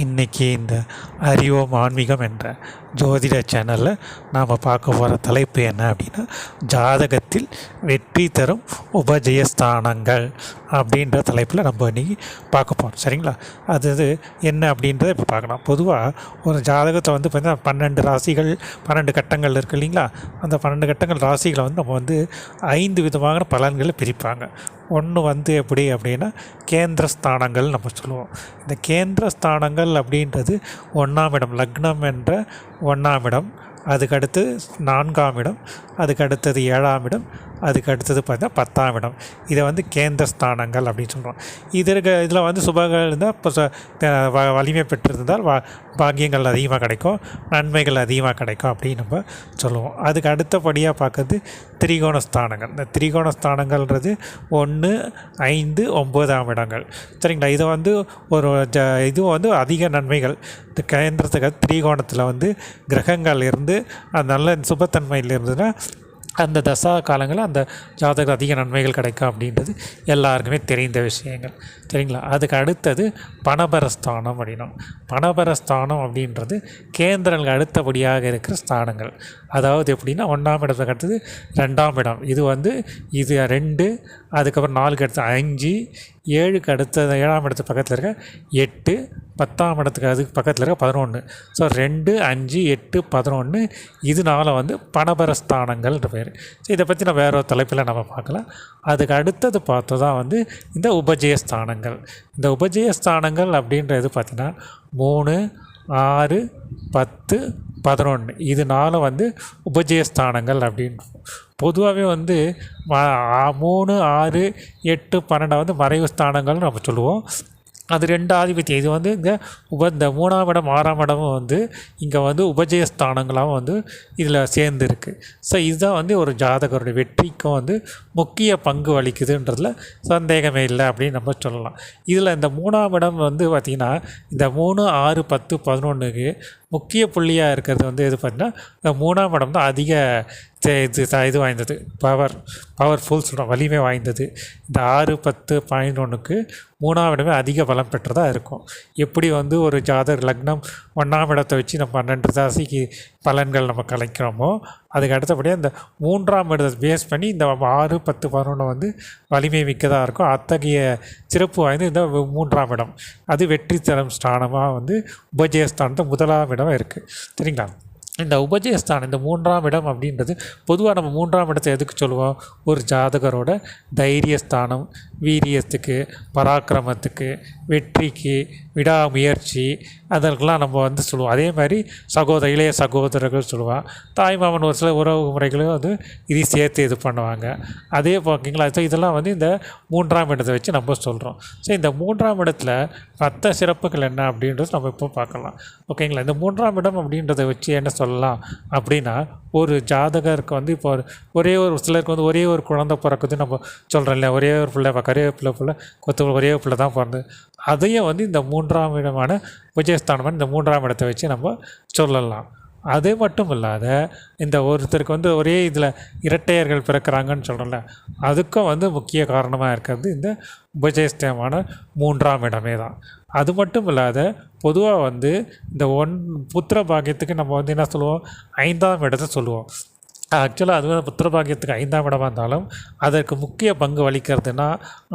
இன்றைக்கி இந்த அறிவோம் ஆன்மீகம் என்ற ஜோதிட சேனலில் நாம் பார்க்க போகிற தலைப்பு என்ன அப்படின்னா ஜாதகத்தில் வெற்றி தரும் உபஜயஸ்தானங்கள் அப்படின்ற தலைப்பில் நம்ம இன்றைக்கி பார்க்க போகிறோம் சரிங்களா? அது அது என்ன அப்படின்றத இப்போ பார்க்கலாம். பொதுவாக ஒரு ஜாதகத்தை வந்து பார்த்தீங்கன்னா பன்னெண்டு ராசிகள் பன்னெண்டு கட்டங்கள் இருக்குது இல்லைங்களா? அந்த பன்னெண்டு கட்டங்கள் ராசிகளை வந்து நம்ம வந்து ஐந்து விதமான பலன்களை பிரிப்பாங்க. ஒன்று வந்து எப்படி அப்படின்னா கேந்திரஸ்தானங்கள் நம்ம சொல்லுவோம். இந்த கேந்திர ஸ்தானங்கள் அப்படின்றது ஒன்றாம் இடம் லக்னம் என்ற ஒன்றாம் இடம். அதுக்கடுத்து நான்காம் இடம் அதுக்கடுத்தது ஏழாம் இடம் அதுக்கு அடுத்தது பார்த்தீங்கன்னா பத்தாம் இடம் இதை வந்து கேந்திர ஸ்தானங்கள் அப்படின்னு சொல்கிறோம் இது இருக்க இதில் வந்து சுபங்கள் இருந்தால் இப்போ ச- வ- வலிமை பெற்றிருந்தால் வா பாக்கியங்கள் அதிகமாக கிடைக்கும் நன்மைகள் அதிகமாக கிடைக்கும் அப்படின்னு நம்ம சொல்லுவோம். அதுக்கு அடுத்தபடியாக பார்க்கறது திரிகோண ஸ்தானங்கள் இந்த திரிகோண ஸ்தானங்கள்ன்றது ஒன்று ஐந்து ஒம்பதாம் இடங்கள். சரிங்களா? இதை வந்து ஒரு ஜ இது வந்து அதிக நன்மைகள். இந்த கேந்திரத்துக்கு திரிகோணத்தில் வந்து கிரகங்கள் இருந்து அது நல்ல சுபத்தன்மையில் இருந்ததுன்னா அந்த தசா காலங்களில் அந்த ஜாதகம் அதிக நன்மைகள் கிடைக்கும் அப்படின்றது எல்லாருக்குமே தெரிந்த விஷயங்கள். சரிங்களா? அதுக்கு அடுத்தது பணபரஸ்தானம் அப்படின்னும். பணபரஸ்தானம் அப்படின்றது கேந்திரங்கள் அடுத்தபடியாக இருக்கிற ஸ்தானங்கள். அதாவது எப்படின்னா ஒன்றாம் இடத்துக்கு அடுத்தது ரெண்டாம் இடம். இது வந்து இது ரெண்டு அதுக்கப்புறம் நாலுக்கு அடுத்து அஞ்சு ஏழுக்கு அடுத்த ஏழாம் இடத்துக்கு பக்கத்தில் இருக்க எட்டு பத்தாம் இடத்துக்கு அதுக்கு பக்கத்தில் இருக்க பதினொன்று ஸோ ரெண்டு அஞ்சு எட்டு பதினொன்று இதனால வந்து பணபரஸ்தானங்கள்ன்ற பேர். ஸோ இதை பற்றி நம்ம வேற ஒரு தலைப்பில் நம்ம பார்க்கலாம். அதுக்கு அடுத்தது பார்த்ததா வந்து இந்த உபஜயஸ்தானங்கள். இந்த உபஜயஸ்தானங்கள் அப்படின்றது பார்த்திங்கன்னா மூணு ஆறு பத்து பதினொன்று இதனால வந்து உபஜயஸ்தானங்கள் அப்படின்னு. பொதுவாகவே வந்து மூணு ஆறு எட்டு பன்னெண்டை வந்து மறைவு ஸ்தானங்கள்னு நம்ம சொல்லுவோம். அது ரெண்டு ஆதிபத்தியம். இது வந்து இந்த உப இந்த மூணாம் இடம் ஆறாம் இடமும் வந்து இங்கே வந்து உபஜயஸ்தானங்களாகவும் வந்து இதில் சேர்ந்துருக்கு. ஸோ இதுதான் வந்து ஒரு ஜாதகருடைய வெற்றிக்கும் வந்து முக்கிய பங்கு வகிக்குதுன்றதுல சந்தேகமே இல்லை அப்படின்னு நம்ம சொல்லலாம். இதில் இந்த மூணாம் இடம் வந்து பார்த்திங்கன்னா இந்த மூணு ஆறு பத்து பதினொன்றுக்கு முக்கிய புள்ளியாக இருக்கிறது வந்து எது பண்ணால் இந்த மூணாம் இடம் தான் அதிக இது இது வாய்ந்தது. பவர் பவர்ஃபுல் சொல்கிறோம் வலிமை வாய்ந்தது. இந்த ஆறு பத்து பதினொன்றுக்கு மூணாம் இடமே அதிக பலம் பெற்றதாக இருக்கும். எப்படி வந்து ஒரு ஜாதர் லக்னம் ஒன்றாம் இடத்தை வச்சு நம்ம பன்னெண்டு ராசிக்கு பலன்கள் நம்ம கலைக்கிறோமோ அதுக்கு அடுத்தபடியாக இந்த மூன்றாம் இடத்தை பேஸ் பண்ணி இந்த ஆறு பத்து பதினொன்று வந்து வலிமை மிக்கதாக இருக்கும். அத்தகைய சிறப்பு வாய்ந்த இந்த மூன்றாம் இடம். அது வெற்றி தரம் ஸ்தானமாக வந்து உபஜயஸ்தானத்தை முதலாம் இடம் இருக்குது சரிங்களா? இந்த உபஜயஸ்தானம் இந்த மூன்றாம் இடம் அப்படின்றது பொதுவாக நம்ம மூன்றாம் இடத்தை எதுக்கு சொல்லுவோம்? ஒரு ஜாதகரோட தைரியஸ்தானம் வீரியத்துக்கு பராக்கிரமத்துக்கு வெற்றிக்கு விடாமுயற்சி அதற்கெல்லாம் நம்ம வந்து சொல்லுவோம். அதே மாதிரி சகோதர இளைய சகோதரர்கள் சொல்லுவான் தாய்மாமன் ஒரு சில உறவு முறைகளையும் வந்து இதையும் சேர்த்து இது பண்ணுவாங்க. அதே பார்க்கிங்களா இதெல்லாம் வந்து இந்த மூன்றாம் இடத்தை வச்சு நம்ம சொல்கிறோம் ஸோ இந்த மூன்றாம் இடத்துல மற்ற சிறப்புகள் என்ன அப்படின்றது நம்ம இப்போ பார்க்கலாம். ஓகேங்களா? இந்த மூன்றாம் இடம் அப்படின்றத வச்சு என்ன சொல்லலாம் அப்படின்னா ஒரு ஜாதகருக்கு வந்து இப்போ ஒரு ஒரே ஒரு சிலருக்கு வந்து ஒரே ஒரு குழந்தை பிறக்குது நம்ம சொல்கிறோம் இல்லையா? ஒரே ஒரு பிள்ளை கரே பிள்ளை பிள்ளை கொத்து ஒரே பிள்ளை தான் பிறந்து அதையும் வந்து இந்த மூன்றாம் இடமான விஜயஸ்தானம் இந்த மூன்றாம் இடத்தை வச்சு நம்ம சொல்லலாம். அது மட்டும் இல்லாத இந்த ஒருத்தருக்கு வந்து ஒரே இதில் இரட்டையர்கள் பிறக்கிறாங்கன்னு சொல்கிறோம்ல அதுக்கும் வந்து முக்கிய காரணமாக இருக்கிறது இந்த உபஜயஸ்தமான மூன்றாம் இடமே தான். அது மட்டும் இல்லாத பொதுவாக வந்து இந்த ஒன் புத்திர பாக்கியத்துக்கு நம்ம வந்து என்ன சொல்லுவோம்? ஐந்தாம் இடத்தை சொல்லுவோம். ஆக்சுவலாக அது வந்து புத்திர பாக்கியத்துக்கு ஐந்தாம் இடமா இருந்தாலும் அதற்கு முக்கிய பங்கு வலிக்கிறதுனா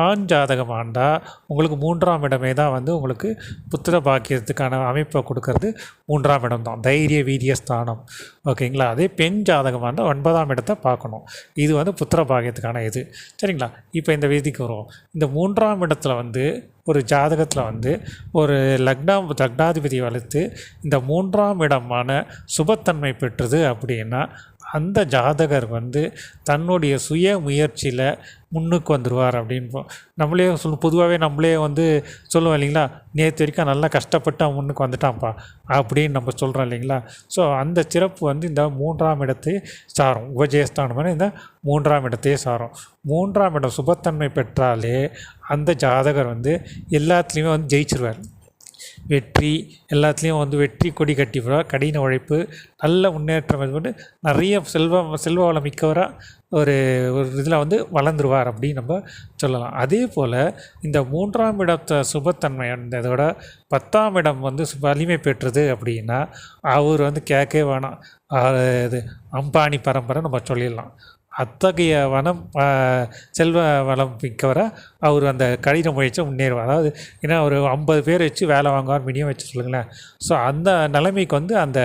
ஆண் ஜாதகம் ஆண்டா உங்களுக்கு மூன்றாம் இடமே தான் வந்து உங்களுக்கு புத்திர பாக்கியத்துக்கான அமைப்பை கொடுக்கறது மூன்றாம் இடம் தான். தைரிய வீரிய ஸ்தானம். ஓகேங்களா அதே பெண் ஜாதகம் ஆண்டா ஒன்பதாம் இடத்தை பார்க்கணும். இது வந்து புத்திர பாக்கியத்துக்கான இது. சரிங்களா? இப்போ இந்த விதிக்கு வரும் இந்த மூன்றாம் இடத்துல வந்து ஒரு ஜாதகத்தில் வந்து ஒரு லக்னம் லக்னாதிபதி வளர்த்து இந்த மூன்றாம் இடமான சுபத்தன்மை பெற்றது அப்படின்னா அந்த ஜாதகர் வந்து தன்னுடைய சுய முயற்சியில் முன்னுக்கு வந்துடுவார் அப்படின்போம். நம்மளே சொல் பொதுவாகவே நம்மளே வந்து சொல்லுவோம் இல்லைங்களா? நேற்று வரைக்கும் நல்லா கஷ்டப்பட்டு அவன் முன்னுக்கு வந்துட்டான்ப்பா அப்படின்னு நம்ம சொல்கிறோம் இல்லைங்களா? ஸோ அந்த சிறப்பு வந்து இந்த மூன்றாம் இடத்தை சாரும். உபஜயஸ்தானமான இந்த மூன்றாம் இடத்தையே சாரும். மூன்றாம் இடம் சுபத்தன்மை பெற்றாலே அந்த ஜாதகர் வந்து எல்லாத்துலேயுமே வந்து ஜெயிச்சிருவார். வெற்றி எல்லாத்துலேயும் வந்து வெற்றி கொடி கட்டி கடின உழைப்பு நல்ல முன்னேற்றம் இது பண்ணி நிறைய செல்வம் செல்வ வளம் மிக்கவராக ஒரு ஒரு இதில் வந்து வளர்ந்துருவார் அப்படின்னு நம்ம சொல்லலாம். அதே போல் இந்த மூன்றாம் இடத்த சுபத்தன்மை இதோட பத்தாம் இடம் வந்து சு- வலிமை பெற்றது அப்படின்னா அவர் வந்து கேட்கவே வேணாம். இது அம்பானி பரம்பரை நம்ம சொல்லிடலாம். அத்தகைய வனம் செல்வ வளம் மிக்கவராக அவர் அந்த கடின முயற்சியை முன்னேறுவார். அதாவது ஏன்னா ஒரு ஐம்பது பேர் வச்சு வேலை வாங்குவார் மினிமம் வச்சு சொல்லுங்களேன். ஸோ அந்த நிலைமைக்கு வந்து அந்த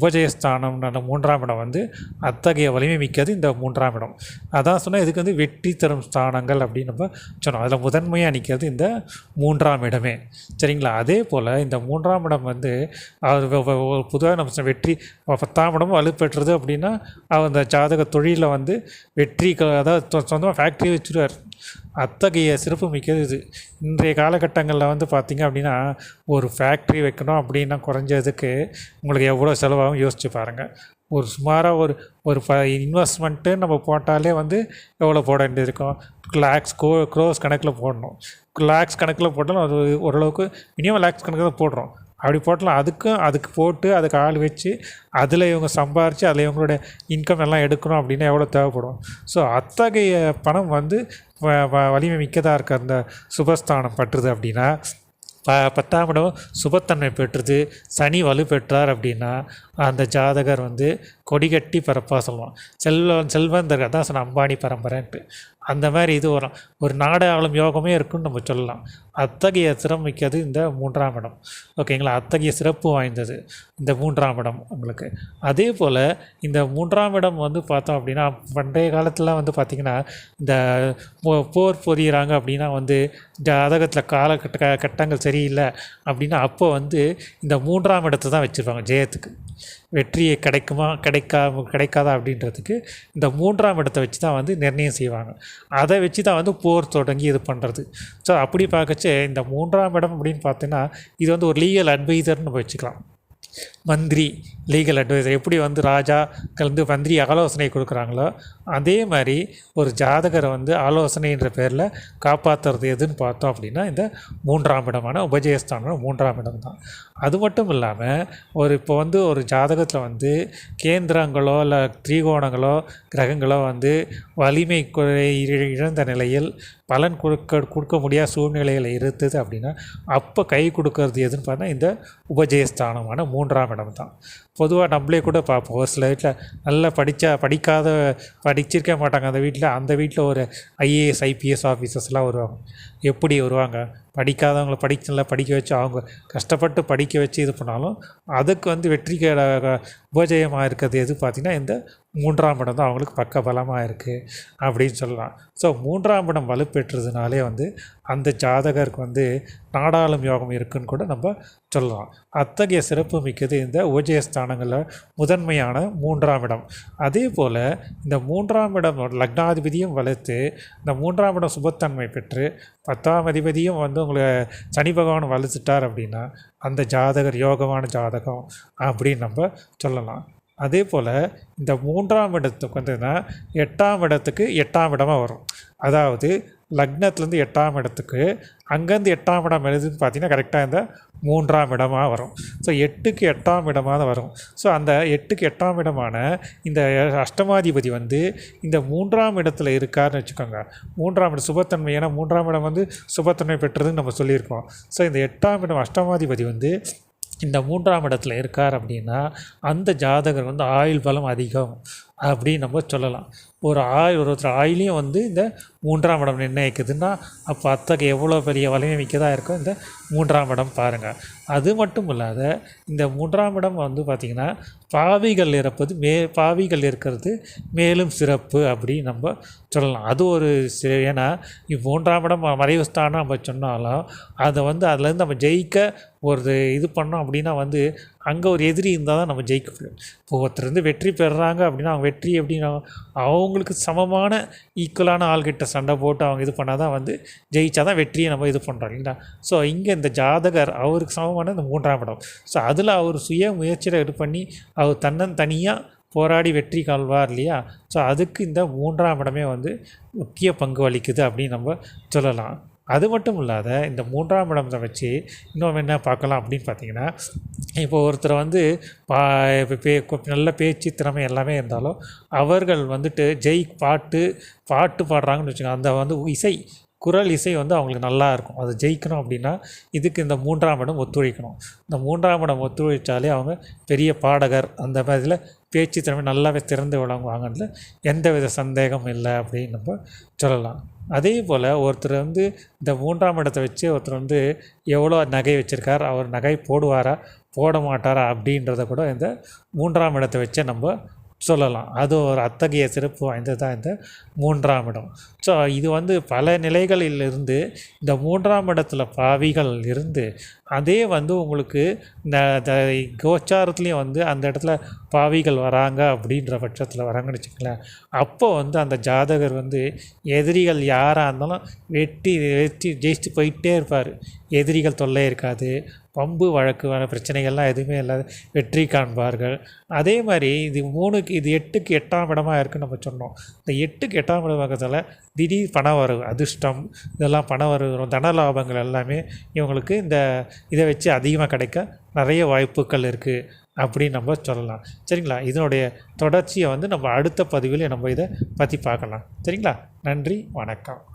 உபஜயஸ்தானம் அந்த மூன்றாம் இடம் வந்து அத்தகைய வலிமை மிக்கது இந்த மூன்றாம் இடம். அதான் சொன்னால் இதுக்கு வந்து வெற்றி தரும் ஸ்தானங்கள் அப்படின்னு நம்ம சொன்னோம். அதில் முதன்மையாக நிற்கிறது இந்த மூன்றாம் இடமே. சரிங்களா? அதே போல் இந்த மூன்றாம் இடம் வந்து அவர் பொதுவாக நம்ம சொன்ன வெற்றி பத்தாம் இடமும் வலுப்பெற்றது அப்படின்னா அவர் அந்த ஜாதக தொழிலில் வந்து வெற்றி அதாவது சொ- சொந்தமாக ஃபேக்ட்ரி வச்சுருவார். அத்தகைய சிறப்பு மிக்கது இது. இன்றைய காலகட்டங்களில் வந்து பார்த்திங்க அப்படின்னா ஒரு ஃபேக்ட்ரி வைக்கணும் அப்படின்னா குறைஞ்சதுக்கு உங்களுக்கு எவ்வளோ செலவாகும் யோசிச்சு பாருங்கள் ஒரு சுமாராக ஒரு ஒரு ப இன்வெஸ்ட்மெண்ட்டு நம்ம போட்டாலே வந்து எவ்வளோ போட வேண்டியது இருக்கும் லேக்ஸ் கோ க்ரோஸ் கணக்கில் போடணும். லேக்ஸ் கணக்கில் போட்டாலும் அது ஓரளவுக்கு மினிமம் லேக்ஸ் கணக்கில் தான் போடுறோம். அப்படி போட்டலாம். அதுக்கும் அதுக்கு போட்டு அதுக்கு ஆள் வச்சு அதில் இவங்க சம்பாரித்து அதில் இவங்களோட இன்கம் எல்லாம் எடுக்கணும் அப்படின்னா எவ்வளோ தேவைப்படும்? ஸோ அத்தகைய பணம் வந்து வ- வ- வலிமை மிக்கதாக இருக்க அந்த சுபஸ்தானம் பற்றுது அப்படின்னா ப பத்தாம் இடம் சுபத்தன்மை பெற்றது சனி வலு பெற்றார் அப்படின்னா அந்த ஜாதகர் வந்து கொடிகட்டி பரப்பாக சொல்லுவான். செல்வ செல்வந்தர் தான் சொன்ன அம்பானி பரம்பரைன்ட்டு. அந்த மாதிரி இது வரும். ஒரு நாடு ஆளும் யோகமே இருக்குன்னு நம்ம சொல்லலாம். அத்தகைய சிறப்பு இந்த மூன்றாம் இடம். ஓகேங்களா அத்தகைய சிறப்பு வாய்ந்தது இந்த மூன்றாம் இடம் உங்களுக்கு. அதே போல் இந்த மூன்றாம் இடம் வந்து பார்த்தோம் அப்படின்னா பண்டைய காலத்தில் வந்து பார்த்திங்கன்னா இந்த போ- போர் பொதியிறாங்க அப்படின்னா வந்து ஜாதகத்தில் காலகட்ட கட்டங்கள் சரியில்லை அப்படின்னா அப்போ வந்து இந்த மூன்றாம் இடத்தை தான் வச்சுருப்பாங்க ஜெயத்துக்கு. வெற்றியை கிடைக்குமா கிடைக்கா கிடைக்காதா அப்படின்றதுக்கு இந்த மூன்றாம் இடத்தை வச்சு தான் வந்து நிர்ணயம் செய்வாங்க. அதை வச்சு தான் வந்து போர் தொடங்கி இது பண்ணுறது ஸோ அப்படி பார்க்கச்சே இந்த மூன்றாம் இடம் அப்படின்னு பார்த்தீங்கன்னா இது வந்து ஒரு லீகல் அட்வைசர்னு நம்ம வச்சுக்கலாம். மந்திரி லீகல் அட்வைசர் எப்படி வந்து ராஜா கலந்து மந்திரி ஆலோசனை கொடுக்குறாங்களோ அதே மாதிரி ஒரு ஜாதகரை வந்து ஆலோசனைன்ற பேரில் காப்பாற்றுறது எதுன்னு பார்த்தோம் அப்படின்னா இந்த மூன்றாம் இடமான உபஜயஸ்தானம் மூன்றாம் இடம் தான். அது மட்டும் இல்லாமல் ஒரு இப்போ வந்து ஒரு ஜாதகத்தில் வந்து கேந்திரங்களோ இல்லை திரிகோணங்களோ கிரகங்களோ வந்து வலிமை குறை இழ- இழந்த நிலையில் பலன் கொடுக்க கொடுக்க முடியாத சூழ்நிலையில் இருந்தது அப்படின்னா அப்போ கை கொடுக்கறது எதுன்னு பார்த்தா இந்த உபஜயஸ்தானமான மூன்றாம் படம் தான் பொதுவாக நம்மளே கூட பார்ப்போம். ஒரு சில வீட்டில் நல்லா படித்தா படிக்காத படிச்சிருக்க மாட்டாங்க அந்த வீட்டில் அந்த வீட்டில் ஒரு ஐஏஎஸ் ஐபிஎஸ் ஆஃபீஸர்ஸ்லாம் வருவாங்க. எப்படி வருவாங்க? படிக்காதவங்கள படிக்க நல்லா படிக்க வச்சு அவங்க கஷ்டப்பட்டு படிக்க வச்சு இது பண்ணாலும் அதுக்கு வந்து வெற்றி உபஜயமாக இருக்கிறது எது பார்த்திங்கன்னா இந்த மூன்றாம் இடம் தான் அவங்களுக்கு பக்க பலமாக இருக்குது அப்படின்னு சொல்லலாம். ஸோ மூன்றாம் இடம் வலுப்பெற்றதுனாலே வந்து அந்த ஜாதகருக்கு வந்து நாடாளும் யோகம் இருக்குன்னு கூட நம்ம சொல்லலாம். அத்தகைய சிறப்பு மிக்கது இந்த உபஜயஸ்தானங்களில் முதன்மையான மூன்றாம் இடம். அதே போல் இந்த மூன்றாம் இடம் லக்னாதிபதியும் வளர்த்து இந்த மூன்றாம் இடம் சுபத்தன்மை பெற்று பத்தாம் அதிபதியும் வந்து உங்களை சனி பகவான் வளர்த்துட்டார் அப்படின்னா அந்த ஜாதகர் யோகமான ஜாதகம் அப்படின்னு நம்ம சொல்லலாம். அதே போல் இந்த மூன்றாம் இடத்துக்கு வந்துன்னா எட்டாம் இடத்துக்கு எட்டாம் இடமாக வரும். அதாவது லக்னத்துலேருந்து எட்டாம் இடத்துக்கு அங்கேருந்து எட்டாம் இடம் எழுதுன்னு பார்த்தீங்கன்னா கரெக்டாக இந்த மூன்றாம் இடமாக வரும். ஸோ எட்டுக்கு எட்டாம் இடமாக தான் வரும். ஸோ அந்த எட்டுக்கு எட்டாம் இடமான இந்த அஷ்டமாதிபதி வந்து இந்த மூன்றாம் இடத்துல இருக்காருன்னு வச்சுக்கோங்க. மூன்றாம் இடம் சுபத்தன்மை ஏன்னா மூன்றாம் இடம் வந்து சுபத்தன்மை பெற்றதுன்னு நம்ம சொல்லியிருக்கோம். ஸோ இந்த எட்டாம் இடம் அஷ்டமாதிபதி வந்து இந்த மூன்றாம் இடத்துல இருக்கார் அப்படின்னா அந்த ஜாதகர் வந்து ஆயுள் பலம் அதிகம். அப்படின்னு நம்ம சொல்லலாம். ஒரு ஆய் ஒருத்தர் ஆயிலையும் வந்து இந்த மூன்றாம் இடம் நிர்ணயிக்குதுன்னா அப்போ அத்தகைய எவ்வளோ பெரிய வலிமை மிக்கதாக இருக்கும் இந்த மூன்றாம் இடம் பாருங்கள் அது மட்டும் இல்லாத இந்த மூன்றாம் இடம் வந்து பார்த்திங்கன்னா பாவிகள் இறப்பது மே பாவிகள் இருக்கிறது மேலும் சிறப்பு அப்படின்னு நம்ம சொல்லலாம். அது ஒரு சி- ஏன்னா மூன்றாம் இடம் மறைவு ஸ்தானம் நம்ம சொன்னாலும் அதை வந்து அதுலேருந்து நம்ம ஜெயிக்க ஒரு இது பண்ணோம் அப்படின்னா வந்து அங்கே ஒரு எதிரி இருந்தால் தான் நம்ம ஜெயிக்க முடியும். இப்போ ஒருத்தர் வந்து வெற்றி பெறுறாங்க அப்படின்னா அவங்க வெற்றி அப்படின்னா அவங்களுக்கு சமமான ஈக்குவலான ஆள்கிட்ட சண்டை போட்டு அவங்க இது பண்ணால் தான் வந்து ஜெயிச்சா தான் வெற்றியை நம்ம இது பண்ணுறோம் இல்லைங்களா? ஸோ இங்கே இந்த ஜாதகர் அவருக்கு சமமான இந்த மூன்றாம் இடம். ஸோ அதில் அவர் சுய முயற்சியில் இது பண்ணி அவர் தன்னன் தனியாக போராடி வெற்றி கால்வார் இல்லையா? ஸோ அதுக்கு இந்த மூன்றாம் இடமே வந்து முக்கிய பங்கு வகிக்குது அப்படின்னு நம்ம சொல்லலாம். அது மட்டும் இல்லாத இந்த மூன்றாம் இடத்தை வச்சு இன்னும் என்ன பார்க்கலாம் அப்படின்னு பார்த்தீங்கன்னா இப்போ ஒருத்தர் வந்து பா இப்போ பே நல்ல பேச்சு திறமை எல்லாமே இருந்தாலும் அவர்கள் வந்துட்டு ஜெய் பாட்டு பாட்டு பாடுறாங்கன்னு வச்சுக்கோங்க. அந்த வந்து இசை குரல் இசை வந்து அவங்களுக்கு நல்லா இருக்கும். ஜெயிக்கணும் அப்படின்னா இதுக்கு இந்த மூன்றாம் இடம் ஒத்துழைக்கணும். இந்த மூன்றாம் இடம் ஒத்துழைச்சாலே அவங்க பெரிய பாடகர் அந்த மாதிரில பேச்சு திறமை நல்லாவே திறந்து விளங்குவாங்கன்றது எந்த வித சந்தேகம் இல்லை அப்படின்னு நம்ம சொல்லலாம். அதே போல் ஒருத்தர் வந்து இந்த மூன்றாம் இடத்தை வச்சு ஒருத்தர் வந்து எவ்வளோ நகை வச்சுருக்கார் அவர் நகை போடுவாரா போட மாட்டாரா அப்படின்றத கூட இந்த மூன்றாம் இடத்தை வச்சே நம்ம சொல்லலாம். அது ஒரு அத்தகைய சிறப்பு வாய்ந்ததாக இந்த மூன்றாம் இடம். ஸோ இது வந்து பல நிலைகளில் இருந்து இந்த மூன்றாம் இடத்துல பாவிகள் இருந்து அதே வந்து உங்களுக்கு இந்த கோச்சாரத்துலேயும் வந்து அந்த இடத்துல பாவிகள் வராங்க அப்படின்ற பட்சத்தில் வராங்கன்னு வச்சுக்கங்களேன். அப்போ வந்து அந்த ஜாதகர் வந்து எதிரிகள் யாராக இருந்தாலும் வெட்டி வெட்டி ஜெயிச்சு போயிட்டே இருப்பார். எதிரிகள் தொல்லை இருக்காது. பம்பு வழக்கு வர பிரச்சனைகள்லாம் எதுவுமே இல்லாத வெற்றி காண்பார்கள். அதே மாதிரி இது மூணுக்கு இது எட்டுக்கு எட்டாம் இடமா இருக்குன்னு நம்ம சொன்னோம். இந்த எட்டுக்கு எட்டாம் இடம் பக்கத்தில் திடீர் பண வரவு அதிர்ஷ்டம் இதெல்லாம் பண வரவு தன லாபங்கள் எல்லாமே இவங்களுக்கு இந்த இதை வச்சு அதிகமாக கிடைக்க நிறைய வாய்ப்புகள் இருக்குது அப்படின்னு நம்ம சொல்லலாம். சரிங்களா? இதனுடைய தொடர்ச்சியை வந்து நம்ம அடுத்த பதிவில் நம்ம இதை பற்றி பார்க்கலாம். சரிங்களா? நன்றி வணக்கம்.